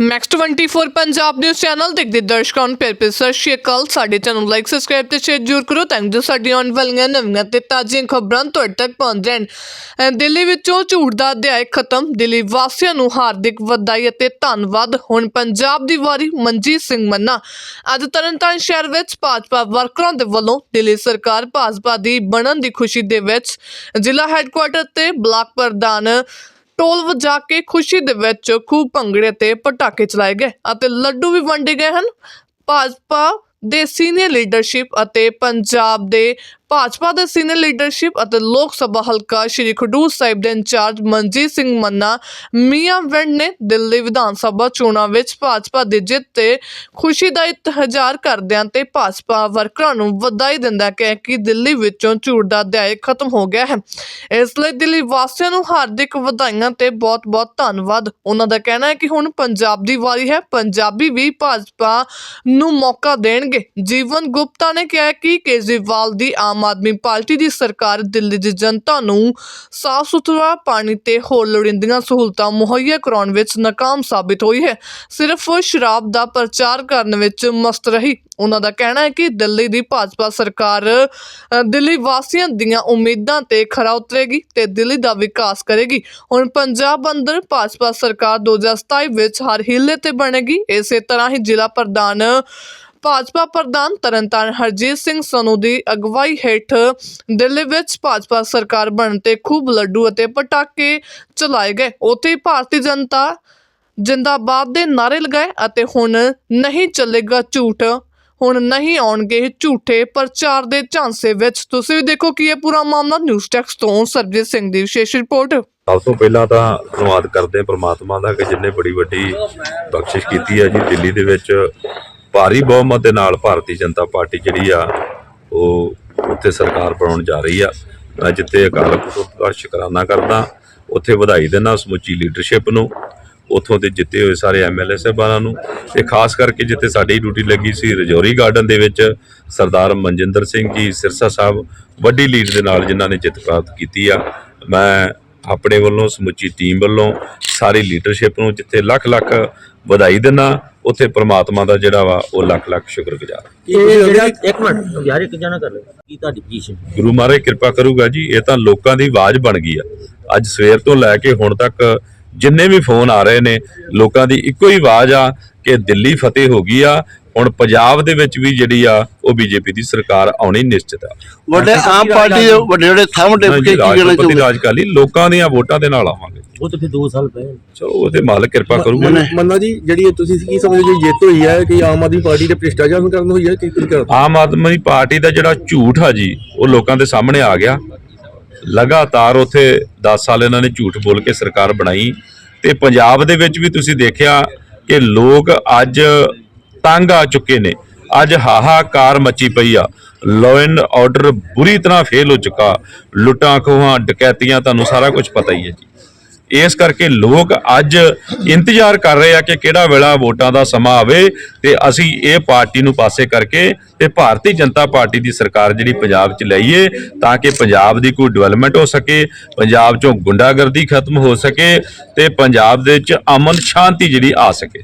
Max 24 Punjab news channel ਦੇਖਦੇ ਦਰਸ਼ਕਾਂ ਨੂੰ ਪਿਆਰ ਭਰੀ ਸਤਿ ਸ਼੍ਰੀ ਅਕਾਲ। ਸਾਡੇ ਚੈਨਲ ਲਾਈਕ ਸਬਸਕ੍ਰਾਈਬ ਤੇ ਸ਼ੇਅਰ ਜ਼ਰੂਰ ਕਰੋ ਤਾਂ ਜੋ ਸਾਡੀਆਂ ਆਉਣ ਵਾਲੀਆਂ ਨਵੀਆਂ ਤੇ ਤਾਜ਼ੀਆਂ ਖਬਰਾਂ ਤੁਹਾਡੇ ਤੱਕ ਪਹੁੰਚ ਜਾਣ। ਦਿੱਲੀ ਵਿੱਚੋਂ ਝੂਠ ਦਾ ਅਧਿਆਇ ਖਤਮ, ਦਿੱਲੀ ਵਾਸੀਆਂ ਨੂੰ ਹਾਰਦਿਕ ਵਧਾਈ ਅਤੇ ਧੰਨਵਾਦ। ਹੁਣ ਪੰਜਾਬ ਦੀ ਵਾਰੀ ਮਨਜੀਤ ਸਿੰਘ ਮੰਨਾ। ਅੱਜ ਤਰਨਤਾਰਨ ਸ਼ਹਿਰ ਵਿੱਚ ਭਾਜਪਾ ਵਰਕਰਾਂ ਦੇ ਵੱਲੋਂ ਦਿੱਲੀ ਸਰਕਾਰ ਭਾਜਪਾ ਦੀ ਬਣਨ ਦੀ ਖੁਸ਼ੀ ਦੇ ਵਿੱਚ ਜ਼ਿਲ੍ਹਾ ਹੈੱਡਕੁਆਰਟਰ ਤੇ ਬਲਾਕ ਪ੍ਰਧਾਨ ਟੋਲ ਵਜਾ ਕੇ ਖੁਸ਼ੀ ਦੇ ਵਿੱਚ ਖੂਬ ਭੰਗੜੇ ਤੇ ਪਟਾਕੇ ਚਲਾਏ ਗਏ ਅਤੇ ਲੱਡੂ ਵੀ ਵੰਡੇ ਗਏ ਹਨ। ਭਾਜਪਾ ਦੇ ਸੀਨੀਅਰ ਲੀਡਰਸ਼ਿਪ ਅਤੇ ਪੰਜਾਬ ਦੇ ਭਾਜਪਾ ਦੇ ਸੀਨੀਅਰ ਲੀਡਰਸ਼ਿਪ ਅਤੇ ਲੋਕ ਸਭਾ ਹਲਕਾ ਸ਼੍ਰੀ ਖਡੂਰ ਸਾਹਿਬ ਦੇ ਇੰਚਾਰਜ ਮਨਜੀਤ ਸਿੰਘ ਮੰਨਾ, ਮੀਆਂ ਵੈਂਡ ਨੇ ਦਿੱਲੀ ਵਿਧਾਨ ਸਭਾ ਚੋਣਾਂ ਵਿੱਚ ਭਾਜਪਾ ਦੀ ਜਿੱਤ ਤੇ ਖੁਸ਼ੀ ਦਾ ਇਤਿਹਾਰ ਕਰਦਿਆਂ ਤੇ ਭਾਜਪਾ ਵਰਕਰਾਂ ਨੂੰ ਵਧਾਈ ਦਿੰਦਾ ਕਿ ਕਿ ਦਿੱਲੀ ਵਿੱਚੋਂ ਝੂਠ ਦਾ ਅਧਿਆਇ ਖਤਮ ਹੋ ਗਿਆ ਹੈ। ਇਸ ਲਈ ਦਿੱਲੀ ਵਾਸੀਆਂ ਨੂੰ ਹਾਰਦਿਕ ਵਧਾਈਆਂ ਤੇ ਬਹੁਤ-ਬਹੁਤ ਧੰਨਵਾਦ। ਉਹਨਾਂ ਦਾ ਕਹਿਣਾ ਹੈ ਕਿ ਹੁਣ ਪੰਜਾਬ ਦੀ ਵਾਰੀ ਹੈ। ਪੰਜਾਬੀ ਵੀ ਭਾਜਪਾ ਨੂੰ ਮੌਕਾ ਦੇਣਗੇ। ਜੀਵਨ ਗੁਪਤਾ ਨੇ ਕਿਹਾ ਕਿ ਕੇਜਰੀਵਾਲ ਦੀ ਆਮ ਆਦਮੀ ਪਾਰਟੀ ਦੀ ਸਰਕਾਰ ਦਿੱਲੀ ਦੀ ਜਨਤਾ ਨੂੰ ਸਾਫ਼ ਸੁਥਰਾ ਪਾਣੀ ਤੇ ਹੋਰ ਲੋੜੀਂਦੀਆਂ ਸਹੂਲਤਾਂ ਮੁਹੱਈਆ ਕਰਾਉਣ ਵਿੱਚ ਨਾਕਾਮ ਸਾਬਿਤ ਹੋਈ ਹੈ। ਸਿਰਫ ਸ਼ਰਾਬ ਦਾ ਪ੍ਰਚਾਰ ਕਰਨ ਵਿੱਚ ਮਸਤ ਰਹੀ। ਉਹਨਾਂ ਦਾ ਕਹਿਣਾ ਹੈ ਕਿ ਦਿੱਲੀ ਦੀ ਭਾਜਪਾ ਸਰਕਾਰ ਅ, ਦਿੱਲੀ ਵਾਸੀਆਂ ਦੀਆਂ ਉਮੀਦਾਂ ਤੇ ਖਰਾ ਉਤਰੇਗੀ ਤੇ ਦਿੱਲੀ ਦਾ ਵਿਕਾਸ ਕਰੇਗੀ। ਹੁਣ ਪੰਜਾਬ ਅੰਦਰ ਭਾਜਪਾ ਸਰਕਾਰ 2027 ਵਿੱਚ ਹਰ ਹੀਲੇ ਤੇ ਬਣੇਗੀ। ਇਸੇ ਤਰ੍ਹਾਂ ਹੀ ਜ਼ਿਲ੍ਹਾ ਪ੍ਰਧਾਨ ਭਾਜਪਾ ਪ੍ਰਧਾਨ ਤਰਨਤਾਰਨ ਹਰਜੀਤ ਸਿੰਘ ਸਨੂ ਦੀ ਅਗਵਾਈ ਹੇਠ ਦਿੱਲੀ ਵਿੱਚ ਭਾਜਪਾ ਸਰਕਾਰ ਬਣਨ ਤੇ ਖੂਬ ਲੱਡੂ ਅਤੇ ਪਟਾਕੇ ਚਲਾਏ ਗਏ। ਉੱਥੇ ਭਾਰਤੀ ਜਨਤਾ ਜਿੰਦਾਬਾਦ ਦੇ ਨਾਰੇ ਲਗਾਏ ਅਤੇ ਹੁਣ ਨਹੀਂ ਚੱਲੇਗਾ ਝੂਠ, ਹੁਣ ਨਹੀਂ ਆਉਣਗੇ ਝੂਠੇ ਪ੍ਰਚਾਰ ਦੇ ਝਾਂਸੇ ਵਿੱਚ। ਤੁਸੀਂ ਵੀ ਦੇਖੋ ਕਿ ਇਹ ਪੂਰਾ ਮਾਮਲਾ ਨਿਊਜ਼ ਟੈਕਸ ਤੋਂ ਸਰਬਜੀਤ ਸਿੰਘ ਦੀ ਵਿਸ਼ੇਸ਼ ਰਿਪੋਰਟ। ਸਭ ਤੋਂ ਪਹਿਲਾਂ ਤਾਂ ਧੰਨਵਾਦ ਕਰਦੇ ਹਾਂ ਪ੍ਰਮਾਤਮਾ ਦਾ ਕਿ ਜਿੰਨੇ ਬੜੀ ਵੱਡੀ ਬਖਸ਼ਿਸ਼ ਕੀਤੀ ਹੈ ਜੀ ਦਿੱਲੀ ਦੇ ਵਿੱਚ। ਭਾਰੀ ਬਹੁਮਤ ਦੇ ਨਾਲ ਭਾਰਤੀ ਜਨਤਾ ਪਾਰਟੀ ਜਿਹੜੀ ਆ, ਉਹ ਉੱਥੇ ਸਰਕਾਰ ਬਣਾਉਣ ਜਾ ਰਹੀ ਆ। ਮੈਂ ਜਿੱਥੇ ਅਕਾਲ ਪੁਰਖ ਦਾ ਸ਼ੁਕਰਾਨਾ ਕਰਦਾ, ਉੱਥੇ ਵਧਾਈ ਦਿੰਦਾ ਸਮੁੱਚੀ ਲੀਡਰਸ਼ਿਪ ਨੂੰ, ਉੱਥੋਂ ਦੇ ਜਿੱਤੇ ਹੋਏ ਸਾਰੇ ਐਮਐਲਏ ਸਾਹਿਬਾਨਾਂ ਨੂੰ। ਤੇ ਖਾਸ ਕਰਕੇ ਜਿੱਥੇ ਸਾਡੀ ਡਿਊਟੀ ਲੱਗੀ ਸੀ ਰਜੌਰੀ ਗਾਰਡਨ ਦੇ ਵਿੱਚ, ਸਰਦਾਰ ਮਨਜਿੰਦਰ ਸਿੰਘ ਜੀ ਸਿਰਸਾ ਸਾਹਿਬ, ਵੱਡੀ ਲੀਡ ਦੇ ਨਾਲ ਜਿਨ੍ਹਾਂ ਨੇ ਜਿੱਤ ਪ੍ਰਾਪਤ ਕੀਤੀ ਆ। ਮੈਂ ਆਪਣੇ ਵੱਲੋਂ ਸਮੁੱਚੀ ਟੀਮ ਵੱਲੋਂ ਸਾਰੀ ਲੀਡਰਸ਼ਿਪ ਨੂੰ ਜਿੱਥੇ ਲੱਖ ਲੱਖ ਵਧਾਈ ਦਿੰਦਾ ਉੱਥੇ ਪ੍ਰਮਾਤਮਾ ਦਾ ਜਿਹੜਾ ਵਾ ਉਹ ਲੱਖ ਲੱਖ ਸ਼ੁਕਰਗੁਜ਼ਾਰ ਇੱਕ ਮਿੰਟ ਯਾਰ ਇੱਕ ਜਣਾ ਕਰ ਲੈ ਕੀ ਤੁਹਾਡੀ ਪੋਜੀਸ਼ਨ ਗੁਰੂ ਮਹਾਰਾਜ ਕਿਰਪਾ ਕਰੂਗਾ ਜੀ ਇਹ ਤਾਂ ਲੋਕਾਂ ਦੀ ਆਵਾਜ਼ ਬਣ ਗਈ ਆ। ਅੱਜ ਸਵੇਰ ਤੋਂ ਲੈ ਕੇ ਹੁਣ ਤੱਕ ਜਿੰਨੇ ਵੀ ਫੋਨ ਆ ਰਹੇ ਨੇ ਲੋਕਾਂ ਦੀ ਇੱਕੋ ਹੀ ਆਵਾਜ਼ ਆ ਕਿ ਦਿੱਲੀ ਫਤਿਹ ਹੋ ਗਈ ਆ ਹੁਣ ਪੰਜਾਬ ਦੇ ਵਿੱਚ ਵੀ ਜਿਹੜੀ ਆ ਉਹ ਬੀਜੇਪੀ ਦੀ ਸਰਕਾਰ ਆਉਣੀ ਨਿਸ਼ਚਿਤ ਆ। ਵੱਡੇ ਆਮ ਪਾਰਟੀ ਦੇ ਵੱਡੇ ਵੱਡੇ ਥੰਮ ਟਿਪ ਕੇ ਕੀ ਕਹਿਣਾ ਚਾਹੁੰਦੇ ਰਾਜਕਾਲੀ ਲੋਕਾਂ ਦੀਆਂ ਵੋਟਾਂ ਦੇ ਨਾਲ ਆਵਾਂਗੇ। ਉਹ ਤਾਂ ਫਿਰ 2 ਸਾਲ ਪਏ ਚਲੋ ਉਹਦੇ ਮਾਲਕ ਕਿਰਪਾ ਕਰੂਗਾ। ਮੰਨੇ- ਜੀ ਜਿਹੜੀ ਤੁਸੀਂ ਕੀ ਸਮਝਦੇ ਹੋ ਜਿੱਤ ਹੋਈ ਹੈ ਕਿ ਆਮ ਆਦਮੀ ਪਾਰਟੀ ਦੇ ਭ੍ਰਿਸ਼ਟਾਚਾਰ ਕਰਨ ਹੋਈ ਹੈ ਕਿ ਕੀ ਕਰਨ? ਆਮ ਆਦਮੀ ਪਾਰਟੀ ਦਾ ਜਿਹੜਾ ਝੂਠ ਆ ਜੀ ਉਹ ਲੋਕਾਂ ਦੇ ਸਾਹਮਣੇ ਆ ਗਿਆ। ਲਗਾਤਾਰ ਉੱਥੇ 10 ਸਾਲ ਇਹਨਾਂ ਨੇ ਝੂਠ ਬੋਲ ਕੇ ਸਰਕਾਰ ਬਣਾਈ। ਤੇ ਪੰਜਾਬ ਦੇ ਵਿੱਚ ਵੀ ਤੁਸੀਂ ਦੇਖਿਆ ਕਿ ਲੋਕ ਅੱਜ ਤੰਗ ਆ ਚੁੱਕੇ ਨੇ। ਅੱਜ ਹਾਹਾਕਾਰ ਮੱਚੀ ਪਈ ਆ। ਲਾਅ ਐਂਡ ਆਰਡਰ ਬੁਰੀ ਤਰ੍ਹਾਂ ਫੇਲ ਹੋ ਚੁੱਕਾ। ਲੁੱਟਾਂ, ਖੋਹਾਂ, ਡਕੈਤੀਆਂ, ਤੁਹਾਨੂੰ ਸਾਰਾ ਕੁਝ ਪਤਾ ਹੀ ਹੈ ਜੀ। ਇਸ ਕਰਕੇ ਲੋਕ ਅੱਜ ਇੰਤਜ਼ਾਰ ਕਰ ਰਹੇ ਆ ਕਿ ਕਿਹੜਾ ਵੇਲਾ ਵੋਟਾਂ ਦਾ ਸਮਾਂ ਆਵੇ ਤੇ ਅਸੀਂ ਇਹ ਪਾਰਟੀ ਨੂੰ ਪਾਸੇ ਕਰਕੇ ਤੇ ਭਾਰਤੀ ਜਨਤਾ ਪਾਰਟੀ ਦੀ ਸਰਕਾਰ ਜਿਹੜੀ ਪੰਜਾਬ 'ਚ ਲਈਏ ਤਾਂ ਕਿ ਪੰਜਾਬ ਦੀ ਕੋਈ ਡਿਵੈਲਪਮੈਂਟ ਹੋ ਸਕੇ, ਪੰਜਾਬ 'ਚੋਂ ਗੁੰਡਾਗਰਦੀ ਖਤਮ ਹੋ ਸਕੇ ਤੇ ਪੰਜਾਬ ਦੇ ਵਿੱਚ ਅਮਨ ਸ਼ਾਂਤੀ ਜਿਹੜੀ ਆ ਸਕੇ।